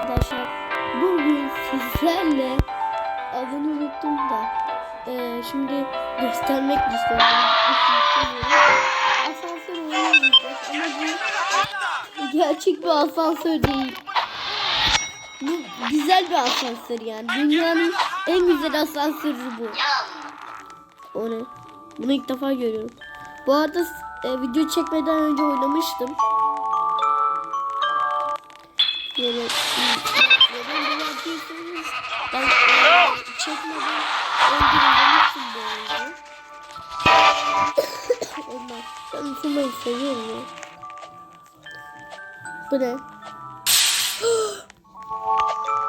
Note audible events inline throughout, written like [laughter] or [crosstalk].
Arkadaşlar bugün sizlerle adını unuttum da eee, şimdi göstermek istiyorum. Asansör oynayacağız ama bu gerçek bir asansör değil. Bu güzel bir asansör yani. Dünyanın en güzel asansörü bu. O ne? Bunu ilk defa görüyorum. Bu arada e, video çekmeden önce oynamıştım. Çekmeden oynamıştım bu oyunu. Ondan. Ben ısınmayı seviyorum ya. Bu ne? [gasps]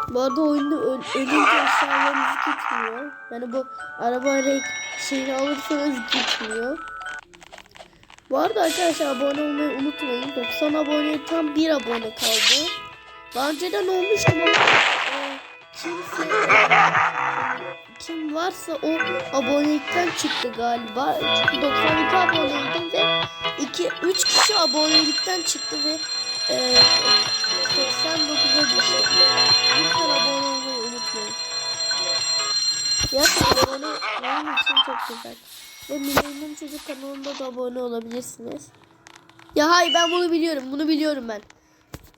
Bu arada oyunda öl ölünce eşyalarınız gitmiyor. Yani bu araba renk şeyini alırsanız gitmiyor. Bu arada arkadaşlar abone olmayı unutmayın. 90 abone tam bir abone kaldı. Daha önceden olmuştum ama e, kimse kim varsa o abonelikten çıktı galiba. Çünkü 92 aboneydim ve 2 3 kişi abonelikten çıktı ve e, 89'a düştü. Lütfen abone olmayı unutmayın. Gerçekten abone olmanın için çok güzel. Ve Milenyum Çocuk kanalında da abone olabilirsiniz. Ya hayır ben bunu biliyorum. Bunu biliyorum ben.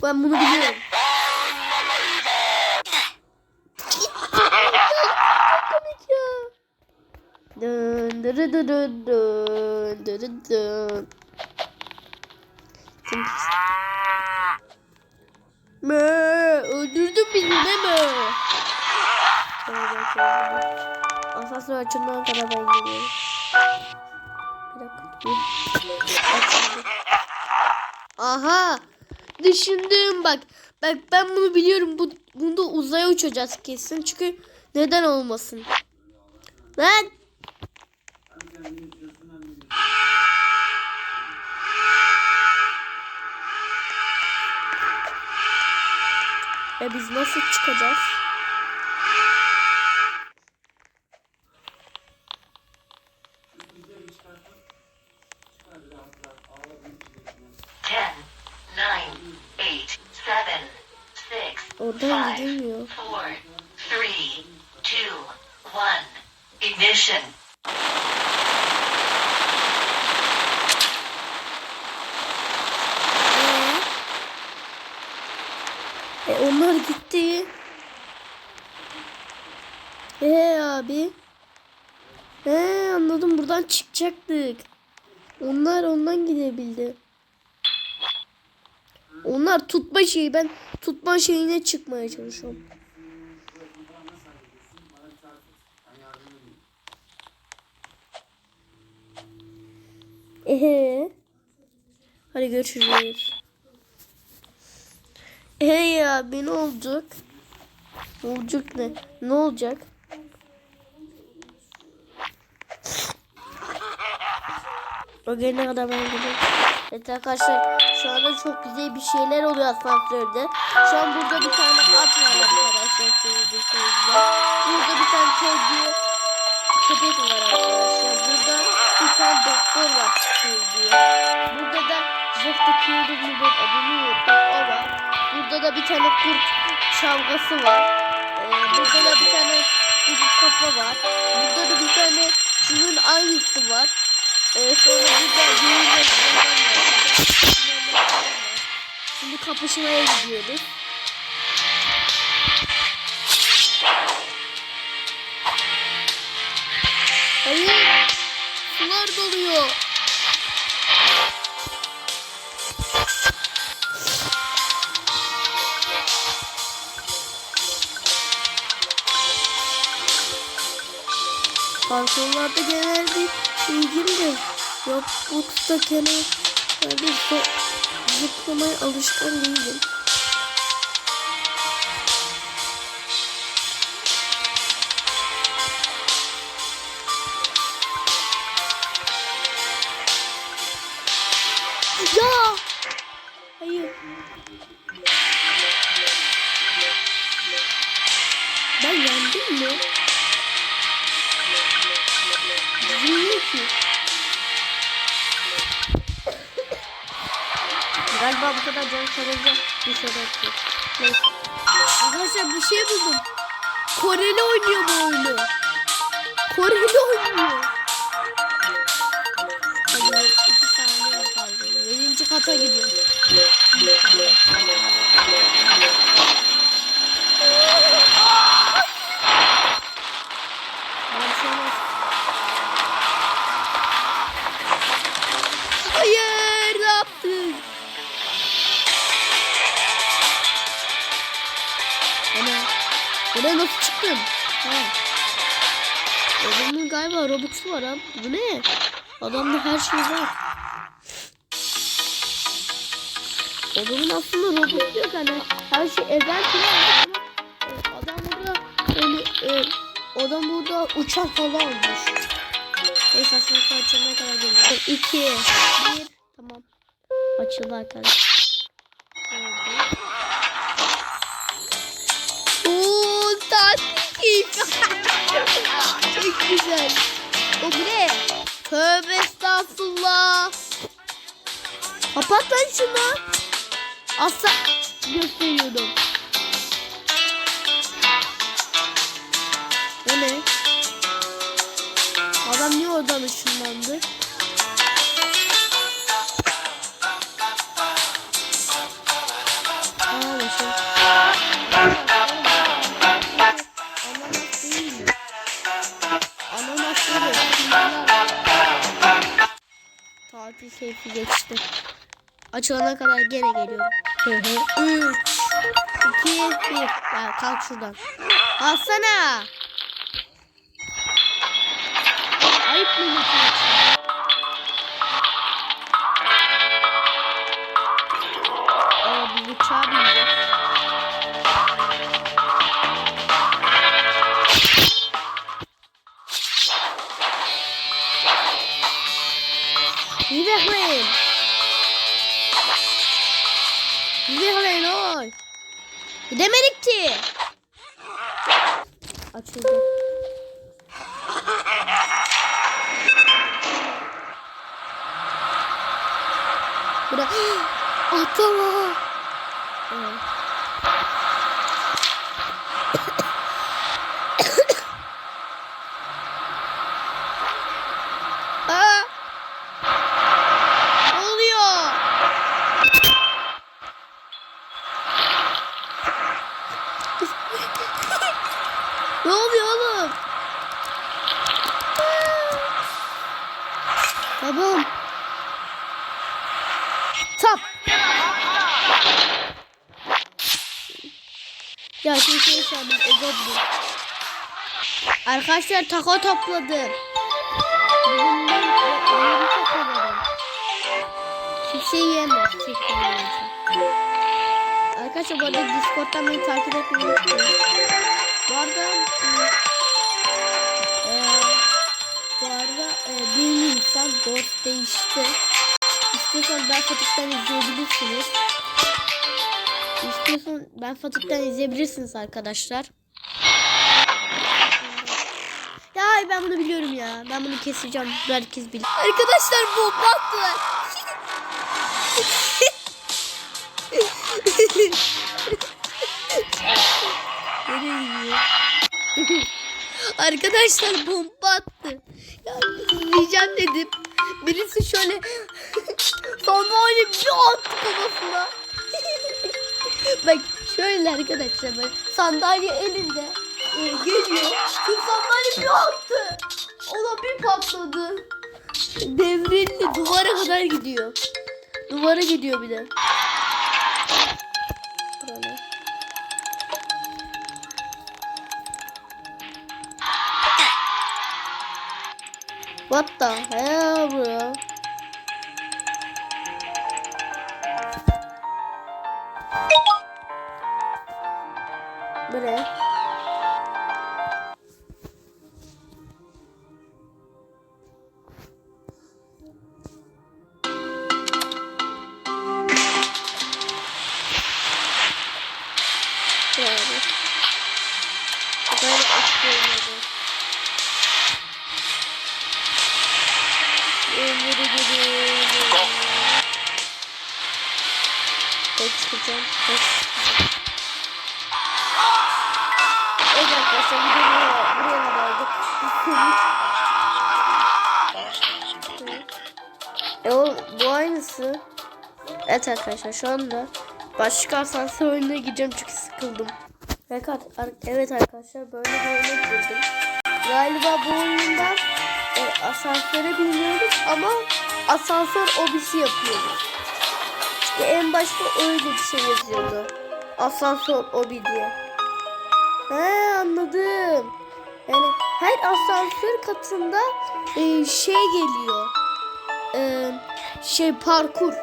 Ben bunu biliyorum. Mö, öldürdün bizi değil mi? Asansör açılana kadar ben geliyorum. Bir dakika. Aha. Düşündüm bak. Bak ben bunu biliyorum. Bu, bunda uzaya uçacağız kesin. Çünkü neden olmasın? Lan. E biz nasıl çıkacağız? Oradan gidilmiyor. Ignition. E onlar gitti. Ee abi. He anladım buradan çıkacaktık. Onlar ondan gidebildi. Onlar tutma şeyi ben tutma şeyine çıkmaya çalışıyorum. Ehe. Hadi görüşürüz. Hey abi ne olacak? Olacak ne? Ne olacak? O gelene kadar ben gidiyorum. Evet arkadaşlar şu anda çok güzel bir şeyler oluyor asansörde. Şu an burada bir tane at var arkadaşlar. Burada bir tane kedi köpek var arkadaşlar. Burada bir tane doktor var. Burada da Jeff the Killer mi ben adını unuttum o var. Burada da bir tane kurt şavgası var. Ee, burada da bir tane kurt kafa var. Burada da bir tane şunun aynısı var. Ee, sonra burada var. Şimdi kapışmaya gidiyoruz. Hayır. Sular doluyor. Pantolonlarda genel bir ilgim de yok. Buksta genel bir so zıplamaya alışkan değilim. Ya! Hayır. Ben yendim mi? Bilmiyorum ki. Galiba bu kadar can kalınca bir sebep yok. Neyse. Arkadaşlar bir şey buldum. Koreli oynuyor bu oyunu. Koreli oynuyor. Hadi iki saniye kaldı. Yedinci kata gidiyoruz. Robux'u var ha. Bu ne? Adamda her şey var. Adamın aslında Robux yok hani. Her şey ezel falan ama adam burada öyle e, adam burada uçak falan olmuş. Neyse aslında açılmaya kadar geliyor. 2 1 Tamam. Açıldı arkadaşlar. Oldu. Oo tatil keyif. [laughs] Çok güzel. O bu ne? Tövbe estağfurullah. Kapat lan şunu. Asla gösteriyordum. O ne? Adam niye oradan ışınlandı? Tatil keyfi geçti. Açılana kadar gene geliyorum. Üç, iki, bir. Ya kalk şuradan. Alsana. Ayıp mı Gidemedik ki. Açıldı. Bura. Atama. Evet. Aa! Ne oluyor? ne oluyor oğlum? Tamam. Tap. Ya şimdi şey sandım. Özür Arkadaşlar taco topladım. Bugün ben. Arkadaşlar bu arada Discord'dan beni takip etmeyi unutmayın. Bu arada bu arada e, bir insan Ghost değişti. İstiyorsan ben Fatih'ten izleyebilirsiniz. İstiyorsan ben Fatih'ten izleyebilirsiniz arkadaşlar. Ya ben bunu biliyorum ya. Ben bunu keseceğim. Bu herkes bilir. Arkadaşlar bomba attılar. Arkadaşlar bomba attı. Ya izleyeceğim dedim. Birisi şöyle [laughs] sandalye bir attı kafasına. Bak şöyle arkadaşlar bak sandalye elinde e, geliyor. Şu sandalye bir attı. Ona bir patladı. Devrildi duvara kadar gidiyor. Duvara gidiyor bir de. Böyle. What the hell bro? Ömrü gidiyor. Kaç çıkacağım? Kaç çıkacağım? Evet arkadaşlar video buraya, buraya kadardı. e o bu aynısı. Evet arkadaşlar şu anda başka asansör oyununa gideceğim çünkü sıkıldım. Evet, ar- evet arkadaşlar böyle bir oyuna girdim. Galiba bu oyunda e, asansöre biniyoruz ama asansör obisi yapıyoruz. İşte en başta öyle bir şey yazıyordu. Asansör obi diye. He anladım. Yani her asansör katında e, şey geliyor. E, şey parkur.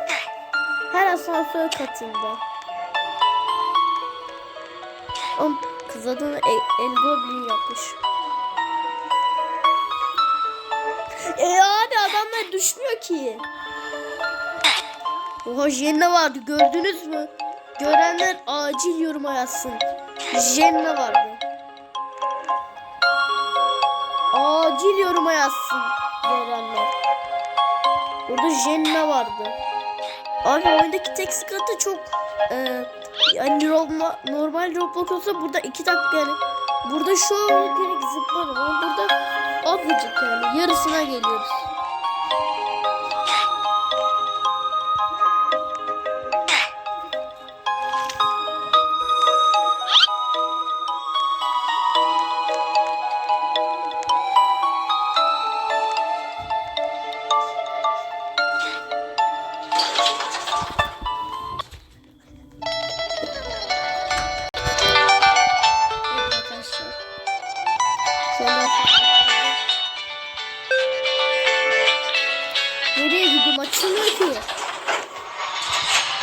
Her asansör katında. Oğlum kız adını El, El Goblin yapmış. Düşmüyor ki. Oha Jenna vardı gördünüz mü? Görenler acil yoruma yazsın. Jenna vardı. Acil yoruma yazsın görenler. Burada Jenna vardı. Abi oyundaki tek sıkıntı çok e, yani normal, normal Roblox olsa burada iki dakika yani burada şu an direkt zıplarım ama burada azıcık yani yarısına geliyoruz.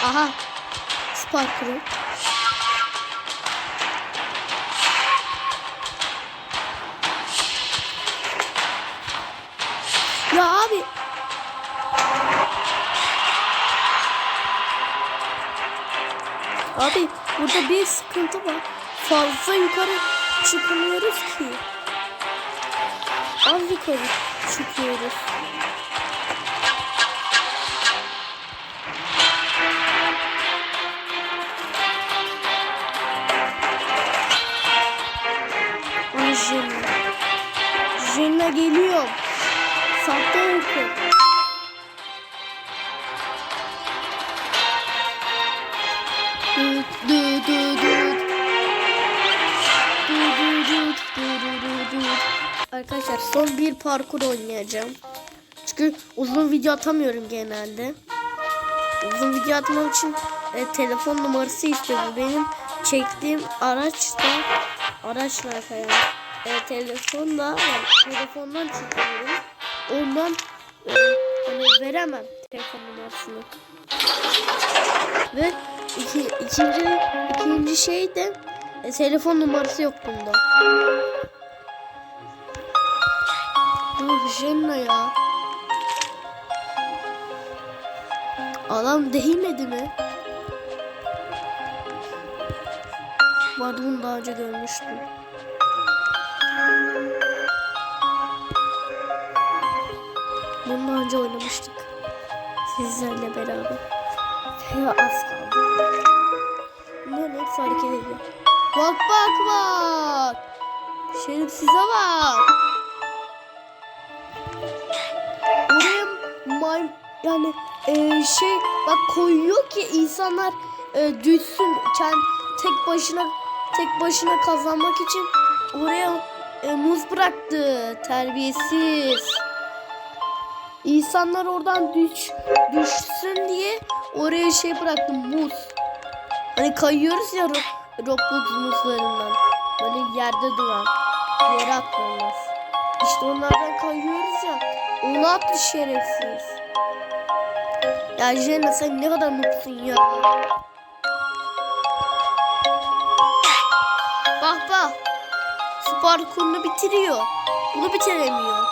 Aha. Sparkle. Ya abi. Abi burada bir sıkıntı var. Fazla yukarı çıkamıyoruz ki. Az yukarı çıkıyoruz. Jenna. Jenna geliyor. Sahte uyku. Düt düt düt düt. Düt düt düt düt. Arkadaşlar son bir parkur oynayacağım. Çünkü uzun video atamıyorum genelde. Uzun video atmam için e, telefon numarası istiyor. Benim çektiğim araçta araçla yani e, telefonla yani telefondan çekiyorum. Ondan e, hani veremem telefon numarasını. Ve iki, ikinci ikinci şey de e, telefon numarası yok bunda. Dur Jenna ya. Adam değmedi mi? Vardı bunu daha önce görmüştüm. Bunu daha önce oynamıştık. Sizlerle beraber. Ve az kaldı. Bunların hepsi hareket ediyor. Bak bak bak. Şerefsize bak. Oraya may yani e, şey bak koyuyor ki insanlar e, düşsün kend, tek başına tek başına kazanmak için oraya e, muz bıraktı terbiyesiz. İnsanlar oradan düş düşsün diye oraya şey bıraktı muz. Hani kayıyoruz ya Ro- Roblox muzlarından. Böyle yerde duran. Yere atlanmaz. İşte onlardan kayıyoruz ya. Onu attı şerefsiz. Ya Jenna sen ne kadar mutlusun ya. Bak bak. Şu parkurunu bitiriyor. Bunu bitiremiyor.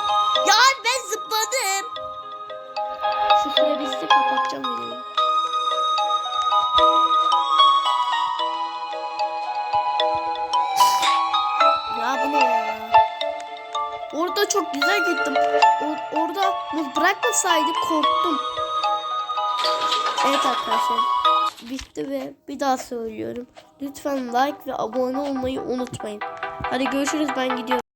Süre bitsin kapatacağım videoyu. Ya bu ne ya? Orada çok güzel gittim. O- orada bırakmasaydı korktum. Evet arkadaşlar. Bitti ve bir daha söylüyorum. Lütfen like ve abone olmayı unutmayın. Hadi görüşürüz ben gidiyorum.